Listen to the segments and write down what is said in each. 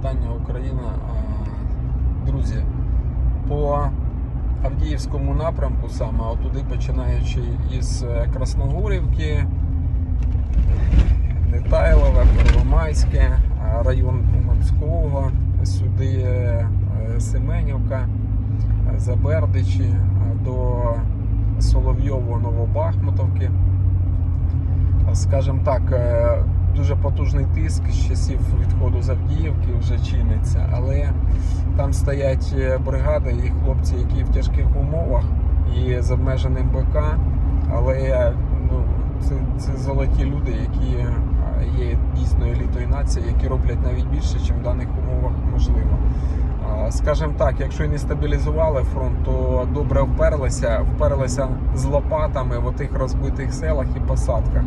вітання Україна. Друзі, по Авдіївському напрямку саме, отуди починаючи із е, Красногорівки, Нетайлове, Первомайське, район Уманського, сюди е, Семенівка, Забердичі до Соловйово Новобахмутовки. Скажімо так, е, дуже потужний тиск з часів відходу з Авдіївки вже чиниться, але там стоять е, бригади і хлопці, які в тяжких умовах і з обмеженим БК, але ну, це, це золоті люди, які е, є дійсно елітою нації, які роблять навіть більше, ніж в даних умовах можливо. Скажімо так, якщо не стабілізували фронт, то добре вперлися, вперлися з лопатами в отих розбитих селах і посадках.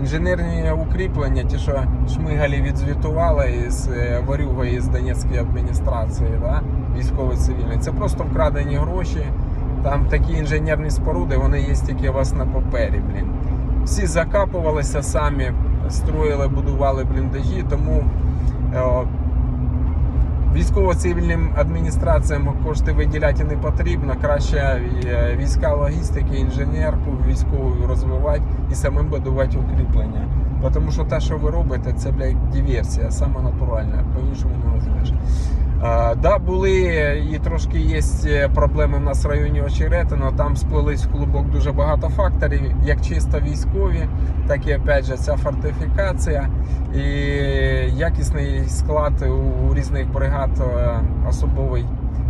Інженерні укріплення, ті, що шмигалі відзвітували із е, варюгою з Донецької адміністрації, да? військово-цивільної, це просто вкрадені гроші. Там такі інженерні споруди, вони є тільки у вас на папері. Блін. Всі закапувалися самі, строїли, будували бліндажі, тому е, військово-цивільним адміністраціям кошти виділяти не потрібно. Краще е, війська логістики, інженерку військову розвивати і самим будувати укріплення. Тому що те, що ви робите, це бля, як диверсія, саме натуральна, по-іншому не назвеш. А, да, були і трошки є проблеми в нас в районі Очеретино. Там сплелись в клубок дуже багато факторів, як чисто військові, так і опять же ця фортифікація і якісний склад у різних бригад е, особовий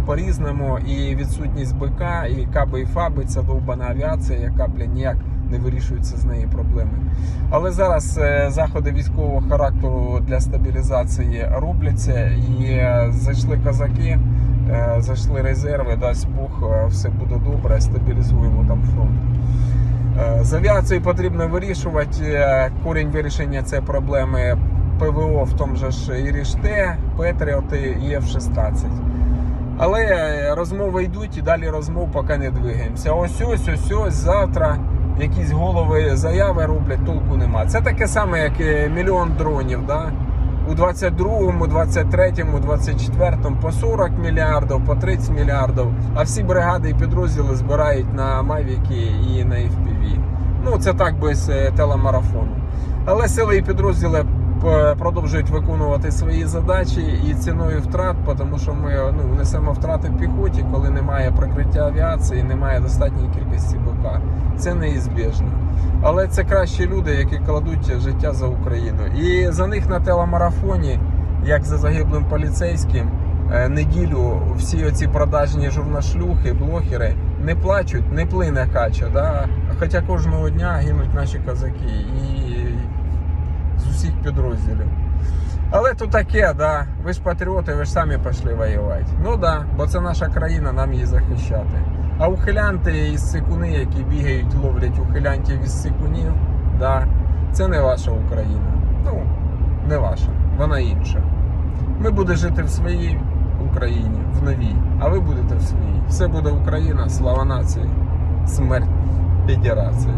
по-різному, і відсутність БК, і каби і фаби, ця довбана авіація, яка бля, ніяк не вирішуються з неї проблеми. Але зараз е, заходи військового характеру для стабілізації робляться і е, зайшли козаки, е, зайшли резерви, дасть Бог, все буде добре, стабілізуємо там фронт. Е, З авіацією потрібно вирішувати. е, Корінь вирішення цієї проблеми ПВО в тому ж Іріште, Петріоти і F-16. Але е, розмови йдуть і далі розмов поки не двигаємося. Ось ось ось ось завтра якісь голови заяви роблять, толку нема. Це таке саме, як мільйон дронів. Да? У 22-му, 23-му, 24-му по 40 мільярдів, по 30 мільярдів, а всі бригади і підрозділи збирають на Мавіки і. Ну, це так без е, телемарафону. Але сили і підрозділи продовжують виконувати свої задачі і ціною втрат, тому що ми ну, несемо втрати в піхоті, коли немає прикриття авіації, немає достатньої кількості БК. Це неізбіжно. Але це кращі люди, які кладуть життя за Україну. І за них на телемарафоні, як за загиблим поліцейським, е, неділю всі оці продажні журнашлюхи, блогери не плачуть, не плине кача. Да? Хоча кожного дня гинуть наші козаки і з усіх підрозділів. Але то таке, да. Ви ж патріоти, ви ж самі пішли воювати. Ну да, бо це наша країна, нам її захищати. А ухилянти із сикуни, які бігають, ловлять ухилянтів із сикунів, да, це не ваша Україна. Ну, не ваша, вона інша. Ми будемо жити в своїй Україні, в новій, а ви будете в своїй. Все буде Україна, слава нації, смерть федерації.